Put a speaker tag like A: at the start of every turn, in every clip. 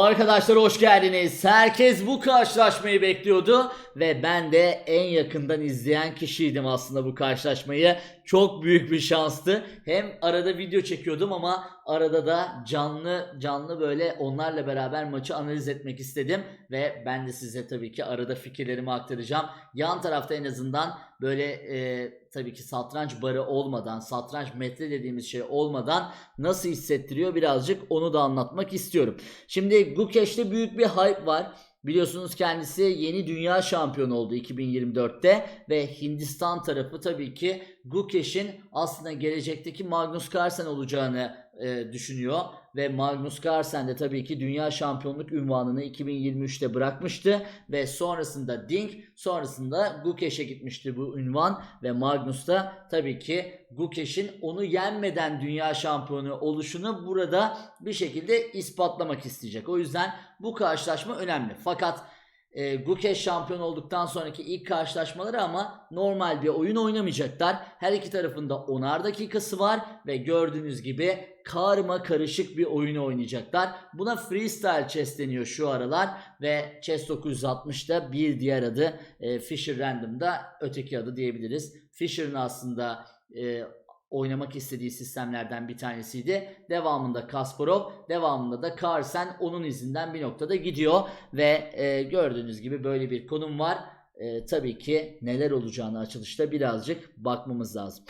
A: Arkadaşlar hoş geldiniz. Herkes bu karşılaşmayı bekliyordu ve ben de en yakından izleyen kişiydim aslında bu karşılaşmayı. Çok büyük bir şanstı. Hem arada video çekiyordum ama arada da canlı canlı böyle onlarla beraber maçı analiz etmek istedim ve ben de size tabii ki arada fikirlerimi aktaracağım. Yan tarafta en azından böyle e, tabii ki satranç barı olmadan, satranç metre dediğimiz şey olmadan nasıl hissettiriyor birazcık onu da anlatmak istiyorum. Şimdi Gukeş'te büyük bir hype var. Biliyorsunuz kendisi yeni dünya şampiyonu oldu 2024'te ve Hindistan tarafı tabii ki Gukeş'in aslında gelecekteki Magnus Carlsen olacağını e, düşünüyor ve Magnus Carlsen de tabii ki dünya şampiyonluk ünvanını 2023'te bırakmıştı ve sonrasında Ding sonrasında Gukeş'e gitmişti bu ünvan ve Magnus da tabii ki Gukeş'in onu yenmeden dünya şampiyonu oluşunu burada bir şekilde ispatlamak isteyecek. O yüzden bu karşılaşma önemli. Fakat e, Gukeş şampiyon olduktan sonraki ilk karşılaşmaları ama normal bir oyun oynamayacaklar. Her iki tarafında 10'ar dakikası var ve gördüğünüz gibi karma karışık bir oyun oynayacaklar. Buna freestyle chess deniyor şu aralar ve chess 960'da bir diğer adı e, Fisher Random'da öteki adı diyebiliriz. Fisher'ın aslında e, oynamak istediği sistemlerden bir tanesiydi. Devamında Kasparov, devamında da Carlsen onun izinden bir noktada gidiyor ve e, gördüğünüz gibi böyle bir konum var. E, tabii ki neler olacağını açılışta birazcık bakmamız lazım.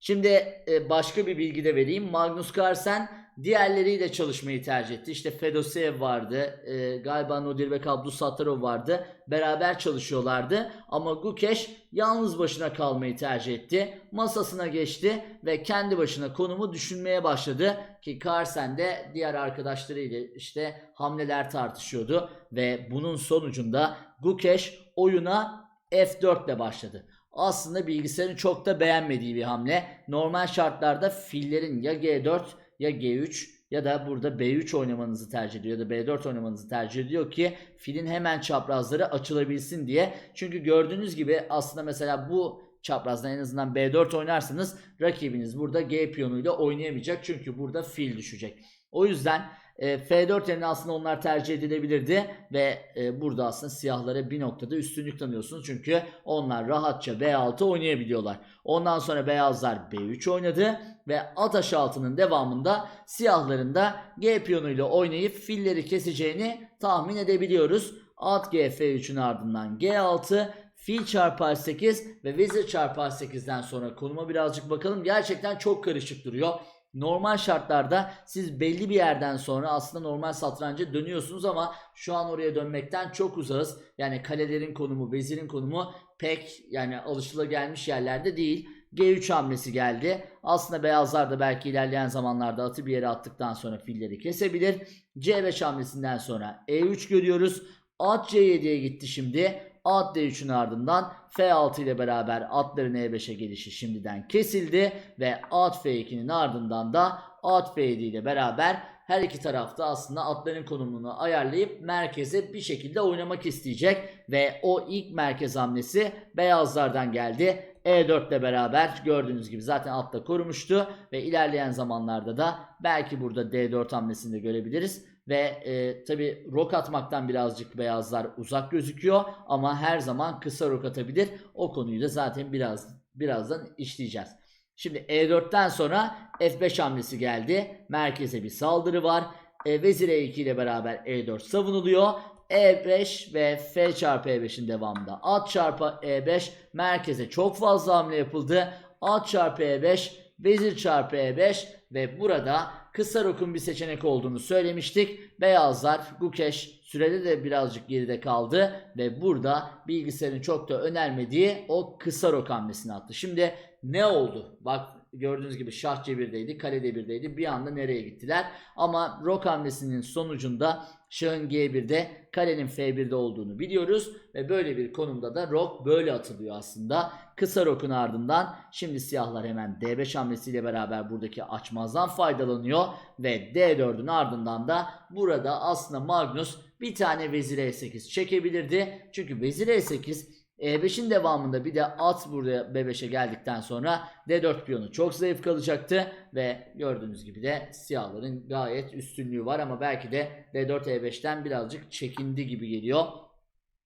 A: Şimdi e, başka bir bilgi de vereyim. Magnus Carlsen diğerleriyle çalışmayı tercih etti. İşte Fedoseev vardı. E, galiba Nodirbek Abdusattarov vardı. Beraber çalışıyorlardı. Ama Gukesh yalnız başına kalmayı tercih etti. Masasına geçti ve kendi başına konumu düşünmeye başladı. Ki Carlsen de diğer arkadaşlarıyla işte hamleler tartışıyordu. Ve bunun sonucunda Gukesh oyuna F4 ile başladı aslında bilgisayarın çok da beğenmediği bir hamle. Normal şartlarda fillerin ya G4 ya G3 ya da burada B3 oynamanızı tercih ediyor ya da B4 oynamanızı tercih ediyor ki filin hemen çaprazları açılabilsin diye. Çünkü gördüğünüz gibi aslında mesela bu çaprazda en azından B4 oynarsanız rakibiniz burada G piyonuyla oynayamayacak. Çünkü burada fil düşecek. O yüzden e, F4 yerine aslında onlar tercih edilebilirdi ve e, burada aslında siyahlara bir noktada üstünlük tanıyorsunuz. Çünkü onlar rahatça B6 oynayabiliyorlar. Ondan sonra beyazlar B3 oynadı ve at aşağı altının devamında siyahların da G piyonuyla oynayıp filleri keseceğini tahmin edebiliyoruz. At G F3'ün ardından G6 Fil çarpar 8 ve vezir çarpar 8'den sonra konuma birazcık bakalım. Gerçekten çok karışık duruyor. Normal şartlarda siz belli bir yerden sonra aslında normal satranca dönüyorsunuz ama şu an oraya dönmekten çok uzağız. Yani kalelerin konumu, vezirin konumu pek yani alışılagelmiş yerlerde değil. G3 hamlesi geldi. Aslında beyazlar da belki ilerleyen zamanlarda atı bir yere attıktan sonra filleri kesebilir. C5 hamlesinden sonra E3 görüyoruz. At C7'ye gitti şimdi. At D3'ün ardından F6 ile beraber atların E5'e gelişi şimdiden kesildi ve at F2'nin ardından da at F7 ile beraber her iki tarafta aslında atların konumunu ayarlayıp merkeze bir şekilde oynamak isteyecek ve o ilk merkez hamlesi beyazlardan geldi. E4 ile beraber gördüğünüz gibi zaten altta korumuştu ve ilerleyen zamanlarda da belki burada D4 hamlesini de görebiliriz. Ve e, tabi rok atmaktan birazcık beyazlar uzak gözüküyor ama her zaman kısa rok atabilir. O konuyu da zaten biraz birazdan işleyeceğiz. Şimdi E4'ten sonra F5 hamlesi geldi. Merkeze bir saldırı var. E, vezir E2 ile beraber E4 savunuluyor. E5 ve F çarpı E5'in devamında at çarpı E5 merkeze çok fazla hamle yapıldı. At çarpı E5 vezir çarpı E5 ve burada kısa rokun bir seçenek olduğunu söylemiştik. Beyazlar Gukeş sürede de birazcık geride kaldı ve burada bilgisayarın çok da önermediği o kısa rok hamlesini attı. Şimdi ne oldu? Bak gördüğünüz gibi şah C1'deydi, kale D1'deydi. Bir anda nereye gittiler? Ama rok hamlesinin sonucunda şahın G1'de, kalenin F1'de olduğunu biliyoruz ve böyle bir konumda da rok böyle atılıyor aslında. Kısa rokun ardından şimdi siyahlar hemen D5 hamlesiyle beraber buradaki açmazdan faydalanıyor ve D4'ün ardından da burada aslında Magnus bir tane vezir E8 çekebilirdi. Çünkü vezir E8 E5'in devamında bir de at buraya B5'e geldikten sonra D4 piyonu çok zayıf kalacaktı ve gördüğünüz gibi de siyahların gayet üstünlüğü var ama belki de D4 E5'ten birazcık çekindi gibi geliyor.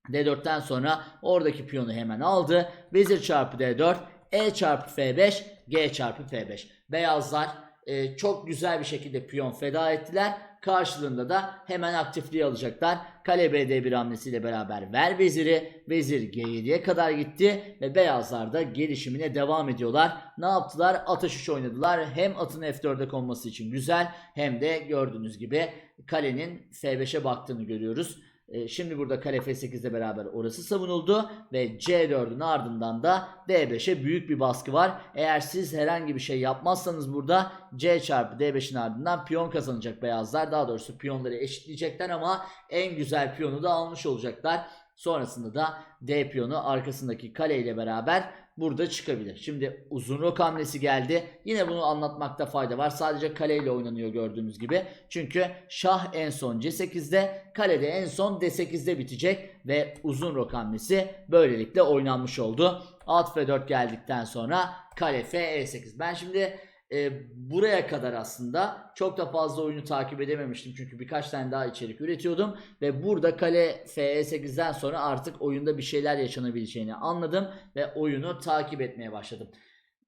A: D4'ten sonra oradaki piyonu hemen aldı. Vezir çarpı D4, E çarpı F5, G çarpı F5. Beyazlar e, çok güzel bir şekilde piyon feda ettiler. Karşılığında da hemen aktifliği alacaklar. Kale BD1 hamlesiyle beraber ver veziri. Vezir G7'ye kadar gitti ve beyazlar da gelişimine devam ediyorlar. Ne yaptılar? Atış 3 oynadılar. Hem atın F4'e konması için güzel hem de gördüğünüz gibi kalenin F5'e baktığını görüyoruz. E, Şimdi burada kale F8'le beraber orası savunuldu ve C4'ün ardından da D5'e büyük bir baskı var. Eğer siz herhangi bir şey yapmazsanız burada C çarpı D5'in ardından piyon kazanacak beyazlar. Daha doğrusu piyonları eşitleyecekler ama en güzel piyonu da almış olacaklar. Sonrasında da D piyonu arkasındaki kale ile beraber burada çıkabilir. Şimdi uzun rok hamlesi geldi. Yine bunu anlatmakta fayda var. Sadece kaleyle oynanıyor gördüğünüz gibi. Çünkü şah en son C8'de, kalede en son D8'de bitecek ve uzun rok hamlesi böylelikle oynanmış oldu. At F4 geldikten sonra kale F E8. Ben şimdi e, buraya kadar aslında çok da fazla oyunu takip edememiştim. Çünkü birkaç tane daha içerik üretiyordum. Ve burada kale F8'den sonra artık oyunda bir şeyler yaşanabileceğini anladım. Ve oyunu takip etmeye başladım.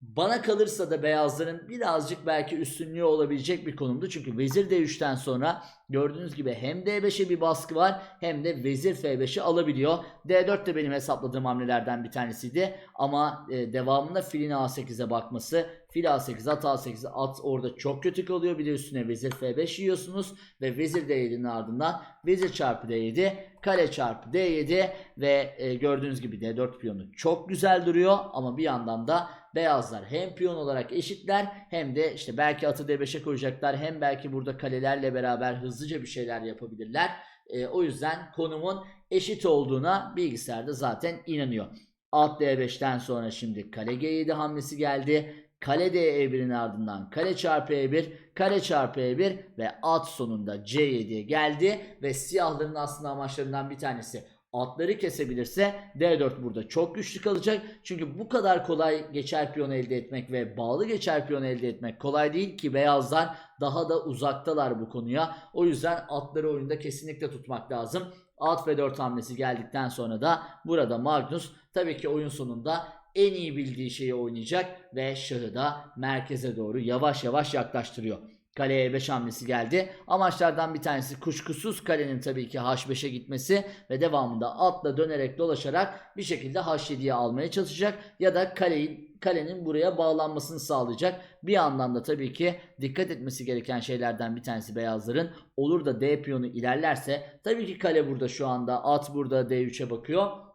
A: Bana kalırsa da beyazların birazcık belki üstünlüğü olabilecek bir konumdu. Çünkü vezir D3'ten sonra gördüğünüz gibi hem D5'e bir baskı var hem de vezir F5'i alabiliyor. D4 de benim hesapladığım hamlelerden bir tanesiydi. Ama e, devamında filin A8'e bakması. Fil A8, at A8, at orada çok kötü kalıyor. Bir de üstüne vezir F5 yiyorsunuz. Ve vezir D7'nin ardından vezir çarpı D7, kale çarpı D7 ve e, gördüğünüz gibi D4 piyonu çok güzel duruyor. Ama bir yandan da beyazlar hem piyon olarak eşitler hem de işte belki atı D5'e koyacaklar hem belki burada kalelerle beraber hızlıca bir şeyler yapabilirler. E, o yüzden konumun eşit olduğuna bilgisayarda zaten inanıyor. At D5'ten sonra şimdi kale G7 hamlesi geldi. Kale D1'in ardından kale çarpı E1, kare çarpı E1 ve at sonunda C7'ye geldi. Ve siyahların aslında amaçlarından bir tanesi atları kesebilirse D4 burada çok güçlü kalacak. Çünkü bu kadar kolay geçer piyon elde etmek ve bağlı geçer piyon elde etmek kolay değil ki beyazlar daha da uzaktalar bu konuya. O yüzden atları oyunda kesinlikle tutmak lazım. At F4 hamlesi geldikten sonra da burada Magnus tabii ki oyun sonunda en iyi bildiği şeyi oynayacak ve şahı da merkeze doğru yavaş yavaş yaklaştırıyor. Kaleye 5 hamlesi geldi. Amaçlardan bir tanesi kuşkusuz kalenin tabii ki H5'e gitmesi ve devamında atla dönerek dolaşarak bir şekilde H7'ye almaya çalışacak ya da kaleyi kalenin buraya bağlanmasını sağlayacak. Bir yandan da tabii ki dikkat etmesi gereken şeylerden bir tanesi beyazların olur da D piyonu ilerlerse tabii ki kale burada şu anda at burada D3'e bakıyor.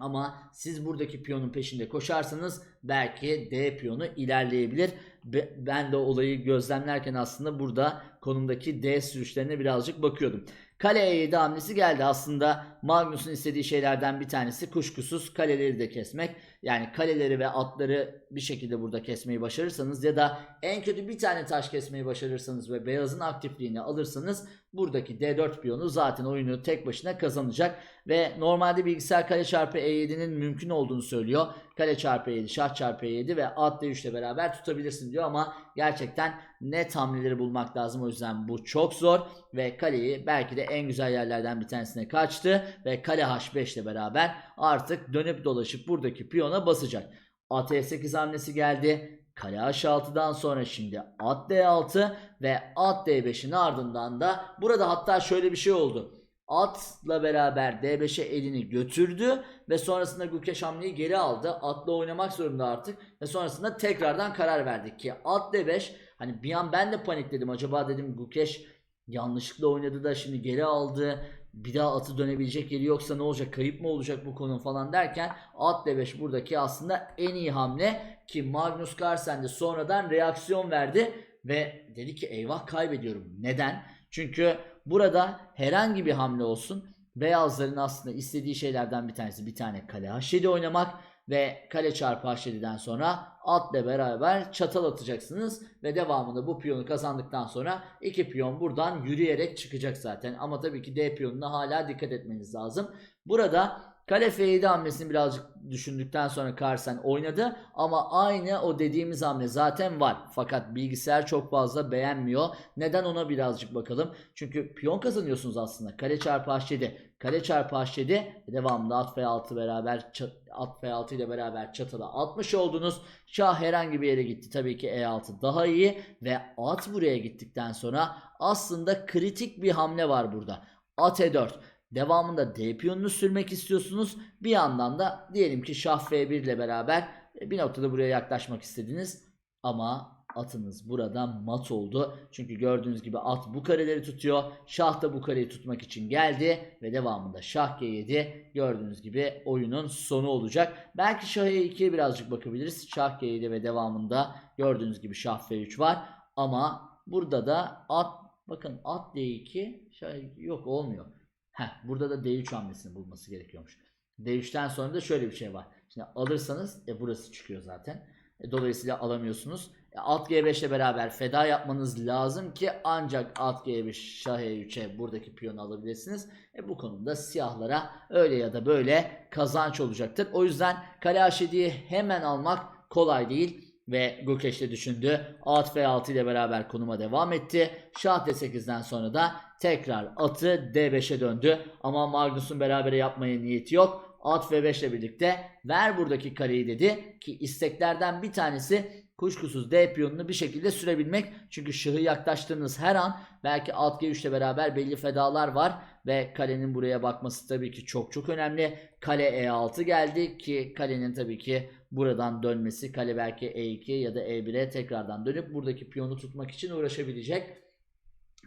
A: Ama siz buradaki piyonun peşinde koşarsanız belki D piyonu ilerleyebilir. Be- Ben de olayı gözlemlerken aslında burada konumdaki D sürüşlerine birazcık bakıyordum. Kale E7 hamlesi geldi. Aslında Magnus'un istediği şeylerden bir tanesi kuşkusuz kaleleri de kesmek. Yani kaleleri ve atları bir şekilde burada kesmeyi başarırsanız ya da en kötü bir tane taş kesmeyi başarırsanız ve beyazın aktifliğini alırsanız buradaki D4 piyonu zaten oyunu tek başına kazanacak. Ve normalde bilgisayar kale çarpı E7'nin mümkün olduğunu söylüyor. Kale çarpı E7, şah çarpı E7 ve at D3 ile beraber tutabilirsin diyor ama gerçekten net hamleleri bulmak lazım. O yüzden bu çok zor ve kaleyi belki de en güzel yerlerden bir tanesine kaçtı ve kale H5 ile beraber artık dönüp dolaşıp buradaki piyona basacak. At E8 hamlesi geldi. Kale H6'dan sonra şimdi at D6 ve at D5'in ardından da burada hatta şöyle bir şey oldu. Atla beraber D5'e elini götürdü ve sonrasında Gukeş hamleyi geri aldı. Atla oynamak zorunda artık ve sonrasında tekrardan karar verdik ki at D5 hani bir an ben de panikledim. Acaba dedim Gukeş yanlışlıkla oynadı da şimdi geri aldı. Bir daha atı dönebilecek yeri yoksa ne olacak? Kayıp mı olacak bu konu falan derken at D5 buradaki aslında en iyi hamle ki Magnus Carlsen de sonradan reaksiyon verdi ve dedi ki eyvah kaybediyorum. Neden? Çünkü burada herhangi bir hamle olsun beyazların aslında istediği şeylerden bir tanesi bir tane kale H7 oynamak ve kale çarpı H7'den sonra atla beraber çatal atacaksınız ve devamında bu piyonu kazandıktan sonra iki piyon buradan yürüyerek çıkacak zaten ama tabii ki D piyonuna hala dikkat etmeniz lazım. Burada Kale F7 hamlesini birazcık düşündükten sonra Carlsen oynadı ama aynı o dediğimiz hamle zaten var. Fakat bilgisayar çok fazla beğenmiyor. Neden ona birazcık bakalım. Çünkü piyon kazanıyorsunuz aslında. Kale çarpı H7, kale çarpı H7 devamında at F6 beraber at F6 ile beraber çatıda atmış oldunuz. Şah herhangi bir yere gitti. Tabii ki E6 daha iyi ve at buraya gittikten sonra aslında kritik bir hamle var burada. At E4. Devamında D piyonunu sürmek istiyorsunuz. Bir yandan da diyelim ki şah F1 ile beraber e, bir noktada buraya yaklaşmak istediniz. Ama atınız burada mat oldu. Çünkü gördüğünüz gibi at bu kareleri tutuyor. Şah da bu kareyi tutmak için geldi. Ve devamında şah G7 gördüğünüz gibi oyunun sonu olacak. Belki şah E2'ye birazcık bakabiliriz. Şah G7 ve devamında gördüğünüz gibi şah F3 var. Ama burada da at bakın at D2 şah yok olmuyor. Heh, burada da D3 hamlesini bulması gerekiyormuş. D3'ten sonra da şöyle bir şey var. Şimdi alırsanız e, burası çıkıyor zaten. E, dolayısıyla alamıyorsunuz. E, at G5 ile beraber feda yapmanız lazım ki ancak at G5 şah E3'e buradaki piyonu alabilirsiniz. E, bu konuda siyahlara öyle ya da böyle kazanç olacaktır. O yüzden kale H7'yi hemen almak kolay değil. Ve Gukeş de düşündü. At F6 ile beraber konuma devam etti. Şah D8'den sonra da tekrar atı D5'e döndü. Ama Magnus'un berabere yapmaya niyeti yok. At F5 ile birlikte ver buradaki kareyi dedi. Ki isteklerden bir tanesi kuşkusuz D piyonunu bir şekilde sürebilmek. Çünkü şahı yaklaştığınız her an belki at G3 ile beraber belli fedalar var. Ve kalenin buraya bakması tabii ki çok çok önemli. Kale E6 geldi ki kalenin tabii ki buradan dönmesi kale belki E2 ya da E1'e tekrardan dönüp buradaki piyonu tutmak için uğraşabilecek.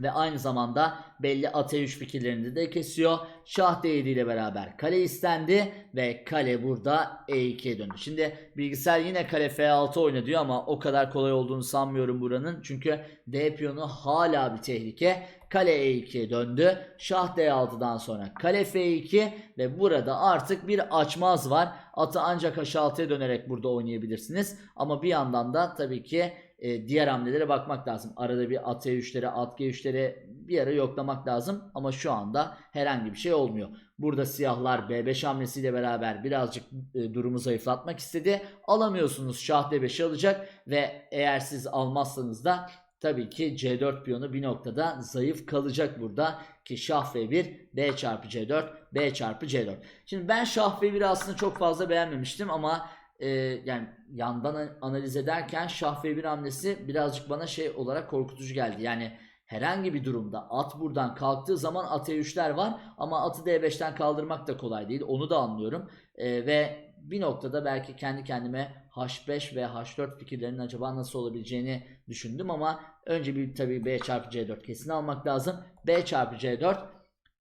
A: Ve aynı zamanda belli at E3 fikirlerini de kesiyor. Şah D7 ile beraber kale istendi ve kale burada E2'ye döndü. Şimdi bilgisayar yine kale F6 oyna diyor ama o kadar kolay olduğunu sanmıyorum buranın. Çünkü D piyonu hala bir tehlike. Kale E2'ye döndü. Şah D6'dan sonra kale F2 ve burada artık bir açmaz var. Atı ancak H6'ya dönerek burada oynayabilirsiniz. Ama bir yandan da tabii ki e, diğer hamlelere bakmak lazım. Arada bir at E3'lere, at G3'lere bir ara yoklamak lazım. Ama şu anda herhangi bir şey olmuyor. Burada siyahlar B5 hamlesiyle beraber birazcık e, durumu zayıflatmak istedi. Alamıyorsunuz. Şah D5'i alacak ve eğer siz almazsanız da tabii ki C4 piyonu bir noktada zayıf kalacak burada ki şah F1 B çarpı C4 B çarpı C4. Şimdi ben şah F1'i aslında çok fazla beğenmemiştim ama e, yani yandan an- analiz ederken şah F1 hamlesi birazcık bana şey olarak korkutucu geldi. Yani herhangi bir durumda at buradan kalktığı zaman at E3'ler var ama atı D5'ten kaldırmak da kolay değil. Onu da anlıyorum. E, ve bir noktada belki kendi kendime H5 ve H4 fikirlerinin acaba nasıl olabileceğini düşündüm ama önce bir tabii B çarpı C4 kesin almak lazım. B çarpı C4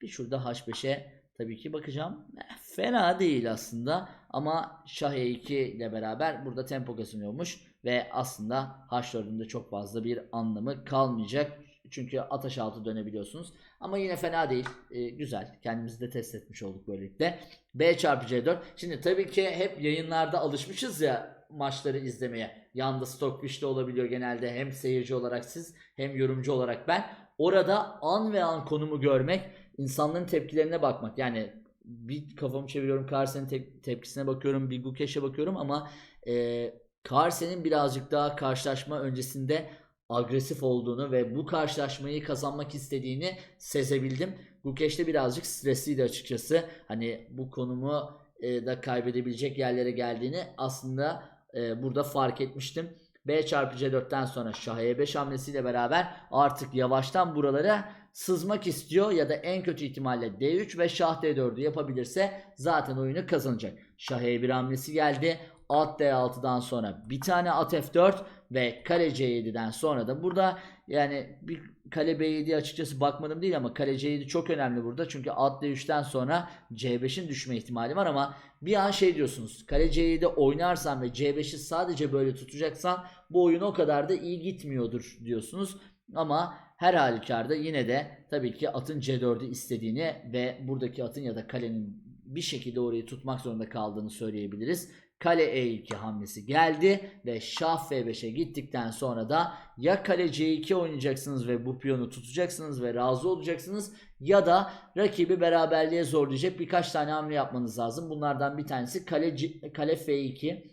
A: bir şurada H5'e tabii ki bakacağım. Eh, Fena değil aslında ama Şah E2 ile beraber burada tempo kazanıyormuş ve aslında H4'ün de çok fazla bir anlamı kalmayacak. Çünkü at H6 dönebiliyorsunuz. Ama yine fena değil. Ee, güzel. Kendimizi de test etmiş olduk böylelikle. B çarpı C4. Şimdi tabii ki hep yayınlarda alışmışız ya maçları izlemeye. Yanda Stockfish'te olabiliyor genelde. Hem seyirci olarak siz hem yorumcu olarak ben. Orada an ve an konumu görmek, insanların tepkilerine bakmak. Yani bir kafamı çeviriyorum, Carsen'in te- tepkisine bakıyorum, bir Gukeş'e bakıyorum ama e, Carsen'in birazcık daha karşılaşma öncesinde agresif olduğunu ve bu karşılaşmayı kazanmak istediğini sezebildim. Gukeş de birazcık stresliydi açıkçası. Hani bu konumu e, da kaybedebilecek yerlere geldiğini aslında e, burada fark etmiştim. B çarpı C4'ten sonra Şah E5 hamlesiyle beraber artık yavaştan buralara sızmak istiyor ya da en kötü ihtimalle D3 ve Şah D4'ü yapabilirse zaten oyunu kazanacak. Şah E1 hamlesi geldi. At D6'dan sonra bir tane at F4 ve kale C7'den sonra da burada yani bir kale B7 açıkçası bakmadım değil ama kale C7 çok önemli burada. Çünkü at D3'ten sonra C5'in düşme ihtimali var ama bir an şey diyorsunuz. Kale C7 oynarsan ve C5'i sadece böyle tutacaksan bu oyun o kadar da iyi gitmiyordur diyorsunuz. Ama her halükarda yine de tabii ki atın C4'ü istediğini ve buradaki atın ya da kalenin bir şekilde orayı tutmak zorunda kaldığını söyleyebiliriz. kale E2 hamlesi geldi ve şah F5'e gittikten sonra da ya kale C2 oynayacaksınız ve bu piyonu tutacaksınız ve razı olacaksınız ya da rakibi beraberliğe zorlayacak birkaç tane hamle yapmanız lazım. Bunlardan bir tanesi kale, C- kale F2.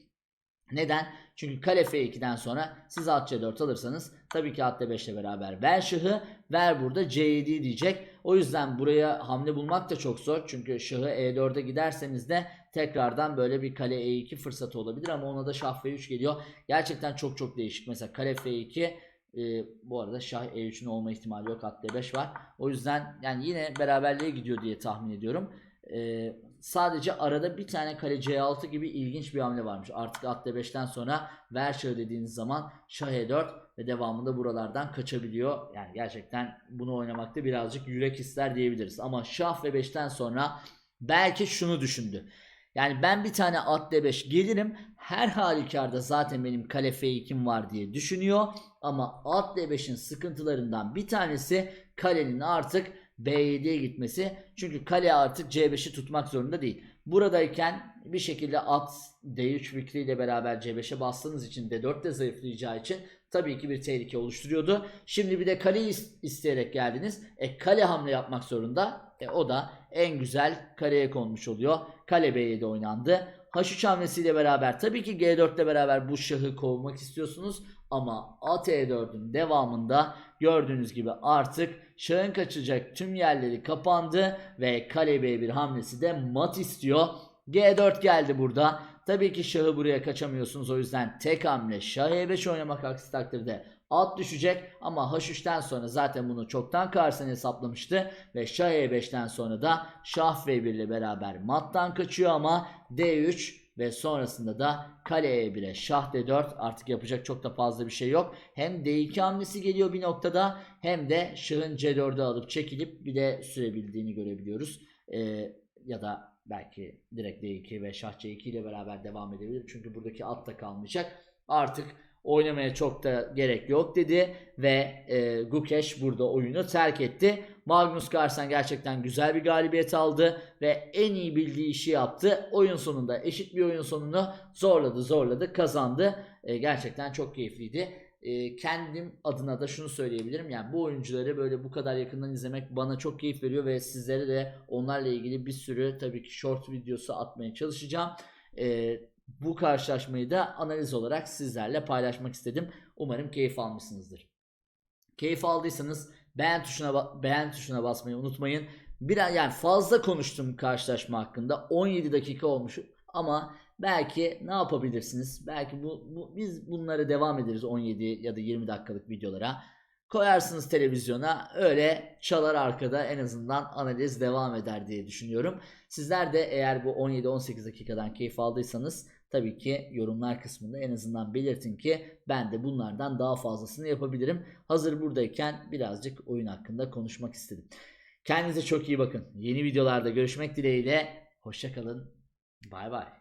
A: Neden? Çünkü kale F2'den sonra siz at C4 alırsanız tabii ki at D5 ile beraber ver şahı ver burada C7 diyecek. O yüzden buraya hamle bulmak da çok zor. Çünkü şahı E4'e giderseniz de tekrardan böyle bir kale E2 fırsatı olabilir ama ona da şah F3 geliyor. Gerçekten çok çok değişik. Mesela kale F2 e, bu arada şah E3'ün olma ihtimali yok. At D5 var. O yüzden yani yine beraberliğe gidiyor diye tahmin ediyorum. E, sadece arada bir tane kale C6 gibi ilginç bir hamle varmış. Artık at D5'ten sonra ver şahı dediğiniz zaman şah E4 ve devamında buralardan kaçabiliyor. Yani gerçekten bunu oynamakta birazcık yürek ister diyebiliriz. Ama şah ve 5'ten sonra belki şunu düşündü. Yani ben bir tane at D5 gelirim. Her halükarda zaten benim kale F2'm var diye düşünüyor. Ama at D5'in sıkıntılarından bir tanesi kalenin artık B7'ye gitmesi. Çünkü kale artık C5'i tutmak zorunda değil. Buradayken bir şekilde at D3 fikriyle beraber C5'e bastığınız için D4 de zayıflayacağı için tabii ki bir tehlike oluşturuyordu. Şimdi bir de kale is- isteyerek geldiniz. E kale hamle yapmak zorunda. E o da en güzel kareye konmuş oluyor. Kale B7 oynandı. H3 hamlesiyle beraber tabii ki G4 ile beraber bu şahı kovmak istiyorsunuz. Ama at E4'ün devamında gördüğünüz gibi artık şahın kaçacak tüm yerleri kapandı ve kale B1 hamlesi de mat istiyor. G4 geldi burada. Tabii ki şahı buraya kaçamıyorsunuz. O yüzden tek hamle şah E5 oynamak aksi takdirde at düşecek. Ama H3'ten sonra zaten bunu çoktan karşısına hesaplamıştı. Ve şah E5'ten sonra da şah F1 ile beraber mattan kaçıyor ama D3 ve sonrasında da kale E1'e şah D4 artık yapacak çok da fazla bir şey yok. Hem D2 hamlesi geliyor bir noktada hem de şahın C4'e alıp çekilip bir de sürebildiğini görebiliyoruz. Ee, ya da belki direkt D2 ve şah C2 ile beraber devam edebilir. Çünkü buradaki at da kalmayacak. Artık oynamaya çok da gerek yok dedi ve e, Gukesh burada oyunu terk etti. Magnus Carlsen gerçekten güzel bir galibiyet aldı ve en iyi bildiği işi yaptı. Oyun sonunda eşit bir oyun sonunu zorladı zorladı kazandı. E, gerçekten çok keyifliydi. E, kendim adına da şunu söyleyebilirim. Yani bu oyuncuları böyle bu kadar yakından izlemek bana çok keyif veriyor ve sizlere de onlarla ilgili bir sürü tabii ki short videosu atmaya çalışacağım. E, bu karşılaşmayı da analiz olarak sizlerle paylaşmak istedim. Umarım keyif almışsınızdır. Keyif aldıysanız beğen tuşuna beğen tuşuna basmayı unutmayın. Bir an- yani fazla konuştum karşılaşma hakkında. 17 dakika olmuş ama belki ne yapabilirsiniz? Belki bu, bu biz bunlara devam ederiz 17 ya da 20 dakikalık videolara. Koyarsınız televizyona öyle çalar arkada en azından analiz devam eder diye düşünüyorum. Sizler de eğer bu 17-18 dakikadan keyif aldıysanız tabii ki yorumlar kısmında en azından belirtin ki ben de bunlardan daha fazlasını yapabilirim. Hazır buradayken birazcık oyun hakkında konuşmak istedim. Kendinize çok iyi bakın. Yeni videolarda görüşmek dileğiyle. Hoşçakalın. Bay bay.